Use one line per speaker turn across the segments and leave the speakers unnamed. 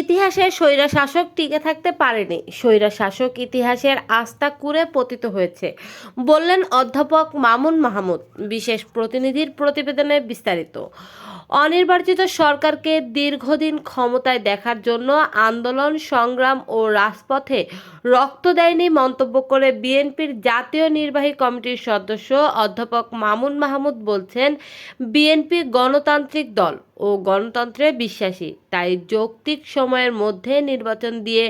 ইতিহাসে স্বৈরা শাসক টিকে থাকতে পারেনি। স্বৈরা শাসক ইতিহাসের আস্থা কুরে পতিত হয়েছে, বললেন অধ্যাপক মামুন মাহমুদ, বিশেষ প্রতিনিধির প্রতিবেদনে বিস্তারিত। অনির্বাচিত সরকারকে দীর্ঘদিন ক্ষমতায় দেখার জন্য আন্দোলন, সংগ্রাম ও রাজপথে রক্ত দেয়নি মন্তব্য করে বিএনপির জাতীয় নির্বাহী কমিটির সদস্য অধ্যাপক মামুন মাহমুদ বলছেন, বিএনপি গণতান্ত্রিক দল। ও গণতন্ত্রে বিশ্বাসী। তাই যৌক্তিক সময়ের মধ্যে নির্বাচন দিয়ে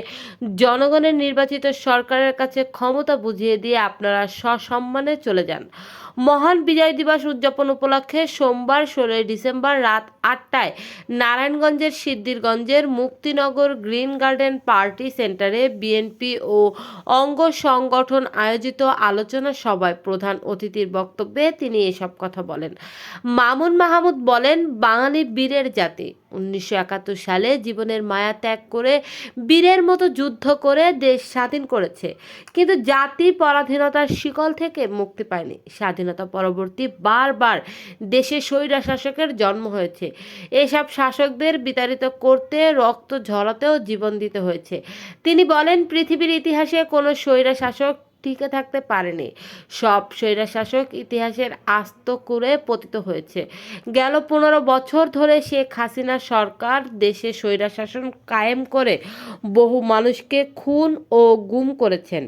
জনগণের নির্বাচিত সরকারের কাছে ক্ষমতা বুঝিয়ে দিয়ে আপনারা সসম্মানে চলে যান। মহান বিজয় দিবস উদযাপন উপলক্ষে সোমবার ষোলোই ডিসেম্বর রাত আটটায় নারায়ণগঞ্জের সিদ্ধিরগঞ্জের মুক্তিনগর গ্রিন গার্ডেন পার্টি সেন্টারে বিএনপি ও অঙ্গ সংগঠন আয়োজিত আলোচনা সভায় প্রধান অতিথির বক্তব্যে তিনি এসব কথা বলেন। মামুন মাহমুদ বলেন, বাঙালি বীরের জাতি। উনিশশো একাত্তর সালে জীবনের মায়া ত্যাগ করে বীরের মতো যুদ্ধ করে দেশ স্বাধীন করেছে। কিন্তু জাতি পরাধীনতার শিকল থেকে মুক্তি পায়নি। স্বাধীনতা পরবর্তী বারবার দেশে স্বৈরা শাসকের জন্ম হয়েছে। এসব শাসকদের বিতাড়িত করতে, রক্ত ঝরাতেও জীবন দিতে হয়েছে। তিনি বলেন, পৃথিবীর ইতিহাসে কোনো স্বৈরা শাসক টিকে থাকতে পারেনি। সব স্বৈরাশাসক ইতিহাসের আস্ত করে পতিত হয়েছে। গেল পনেরো বছর ধরে শেখ হাসিনা সরকার দেশে স্বৈরাশাসন কায়েম করে বহু মানুষকে খুন ও গুম করেছেন।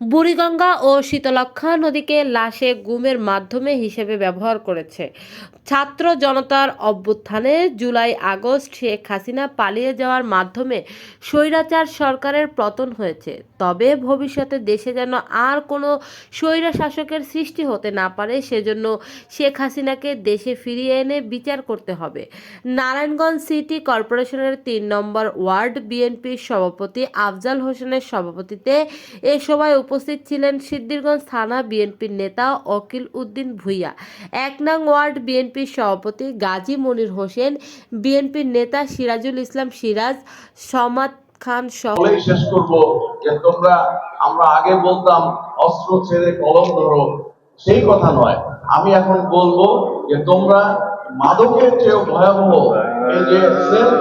বুড়িগঙ্গা ও শীতলক্ষা নদীকে লাশে গুমের মাধ্যমে হিসেবে ব্যবহার করেছে। ছাত্র জনতার অভ্যুত্থানে জুলাই, আগস্ট শেখ হাসিনা পালিয়ে যাওয়ার মাধ্যমে স্বৈরাচার সরকারের পতন হয়েছে। তবে ভবিষ্যতে দেশে যেন আর কোনো স্বৈরা শাসকের সৃষ্টি হতে না পারে, সেজন্য শেখ হাসিনাকে দেশে ফিরিয়ে এনে বিচার করতে হবে। নারায়ণগঞ্জ সিটি কর্পোরেশনের তিন নম্বর ওয়ার্ড বিএনপির সভাপতি আফজাল হোসেনের সভাপতিতে এ সভায় উপস্থিত ছিলেন সিদ্দিরগঞ্জ থানা বিএনপির নেতা অকিল উদ্দিন ভুইয়া, এক নং ওয়ার্ড বিএনপির সভাপতি গাজী মনির হোসেন, বিএনপির নেতা সিরাজুল ইসলাম সিরাজ, সমাদ খান সহ
শেষ যে তোমরা, আমরা আগে বলতাম, অস্ত্র ছেড়ে কলম ধরো। সেই কথা নয়। আমি এখন বলব যে তোমরা মাদকের ভয়াবহ এই যে সেলফ